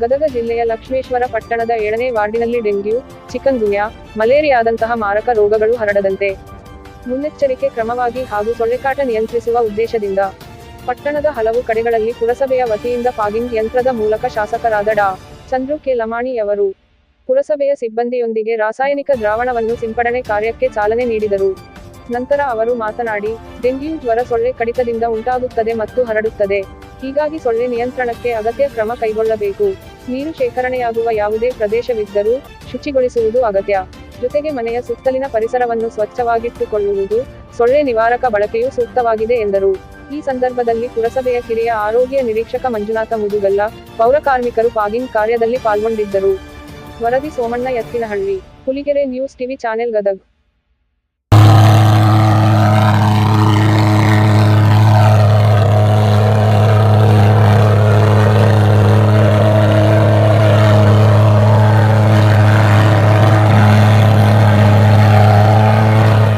ಗದಗ ಜಿಲ್ಲೆಯ ಲಕ್ಷ್ಮೇಶ್ವರ ಪಟ್ಟಣದ ಏಳನೇ ವಾರ್ಡಿನಲ್ಲಿ ಡೆಂಗ್ಯೂ ಚಿಕನ್ ಗುನ್ಯಾ ಮಲೇರಿಯಾದಂತಹ ಮಾರಕ ರೋಗಗಳು ಹರಡದಂತೆ ಮುನ್ನೆಚ್ಚರಿಕೆ ಕ್ರಮವಾಗಿ ಹಾಗೂ ಸೊಳ್ಳೆಕಾಟ ನಿಯಂತ್ರಿಸುವ ಉದ್ದೇಶದಿಂದ ಪಟ್ಟಣದ ಹಲವು ಕಡೆಗಳಲ್ಲಿ ಪುರಸಭೆಯ ವತಿಯಿಂದ ಫಾಗಿಂಗ್ ಯಂತ್ರದ ಮೂಲಕ ಶಾಸಕರಾದ ಡಾ. ಚಂದ್ರು ಕೆ. ಲಮಾಣಿಯವರು ಪುರಸಭೆಯ ಸಿಬ್ಬಂದಿಯೊಂದಿಗೆ ರಾಸಾಯನಿಕ ದ್ರಾವಣವನ್ನು ಸಿಂಪಡಣೆ ಕಾರ್ಯಕ್ಕೆ ಚಾಲನೆ ನೀಡಿದರು. ನಂತರ ಅವರು ಮಾತನಾಡಿ, ಡೆಂಗ್ಯೂ ಜ್ವರ ಸೊಳ್ಳೆ ಕಡಿತದಿಂದ ಉಂಟಾಗುತ್ತದೆ ಮತ್ತು ಹರಡುತ್ತದೆ. ಹೀಗಾಗಿ ಸೊಳ್ಳೆ ನಿಯಂತ್ರಣಕ್ಕೆ ಅಗತ್ಯ ಕ್ರಮ ಕೈಗೊಳ್ಳಬೇಕು. ನೀರು ಶೇಖರಣೆಯಾಗುವ ಯಾವುದೇ ಪ್ರದೇಶವಿದ್ದರೂ ಶುಚಿಗೊಳಿಸುವುದು ಅಗತ್ಯ. ಜೊತೆಗೆ ಮನೆಯ ಸುತ್ತಲಿನ ಪರಿಸರವನ್ನು ಸ್ವಚ್ಛವಾಗಿಟ್ಟುಕೊಳ್ಳುವುದು ಸೊಳ್ಳೆ ನಿವಾರಕ ಬಳಕೆಯೂ ಸೂಕ್ತವಾಗಿದೆ ಎಂದರು. ಈ ಸಂದರ್ಭದಲ್ಲಿ ಪುರಸಭೆಯ ಕಿರಿಯ ಆರೋಗ್ಯ ನಿರೀಕ್ಷಕ ಮಂಜುನಾಥ ಮುದುಗಲ್ಲ, ಪೌರ ಕಾರ್ಮಿಕರು ಫಾಗಿಂಗ್ ಕಾರ್ಯದಲ್ಲಿ ಪಾಲ್ಗೊಂಡಿದ್ದರು. ವರದಿ Somanna Ettinahalli Huligere news TV channel Gadag.